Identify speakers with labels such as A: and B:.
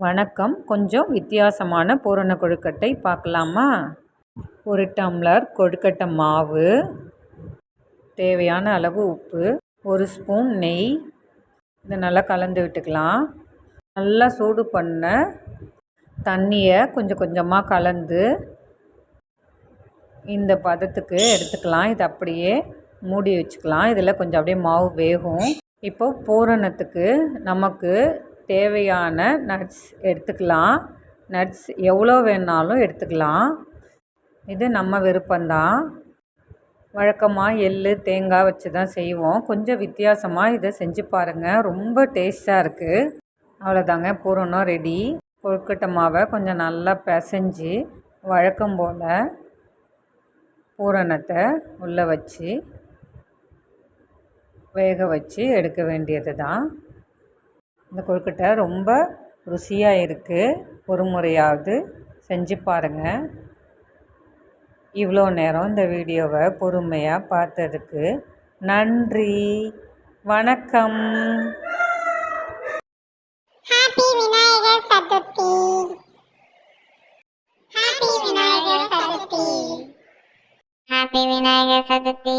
A: வணக்கம். கொஞ்சம் வித்தியாசமான பூரண கொழுக்கட்டை பார்க்கலாமா? ஒரு டம்ளர் கொழுக்கட்டை மாவு தேவையான அளவு உப்பு ஒரு ஸ்பூன் நெய். இதை நல்லா கலந்து விட்டுக்கலாம். நல்லா சூடு பண்ண தண்ணியை கொஞ்சம் கொஞ்சமாக கலந்து இந்த பதத்துக்கு எடுத்துக்கலாம். இது அப்படியே மூடி வச்சுக்கலாம். இதில் கொஞ்சம் அப்படியே மாவு வேகும். இப்போ பூரணத்துக்கு நமக்கு தேவையான நட்ஸ் எடுத்துக்கலாம். நட்ஸ் எவ்வளோ வேணாலும் எடுத்துக்கலாம். இது நம்ம விருப்பம்தான். வழக்கமாக எள் தேங்காய் வச்சு தான் செய்வோம். கொஞ்சம் வித்தியாசமாக இதை செஞ்சு பாருங்கள் ரொம்ப டேஸ்ட்டாக இருக்குது அவ்வளோதாங்க பூரணம் ரெடி கொழுக்கட்டை மாவை கொஞ்சம் நல்லா பிசைஞ்சு வழக்கம் போல் பூரணத்தை உள்ளே வச்சு வேக வச்சு எடுக்க வேண்டியது தான் இந்த கொழுக்கட்டை ரொம்ப ருசியாக இருக்குது ஒரு முறையாவது செஞ்சு பாருங்கள் இவ்வளோ நேரம் இந்த வீடியோவை பொறுமையாக பார்த்ததுக்கு நன்றி. வணக்கம்.
B: Happy Vinayagar Chathurthi happy Vinayagar Chathurthi happy Vinayagar Chathurthi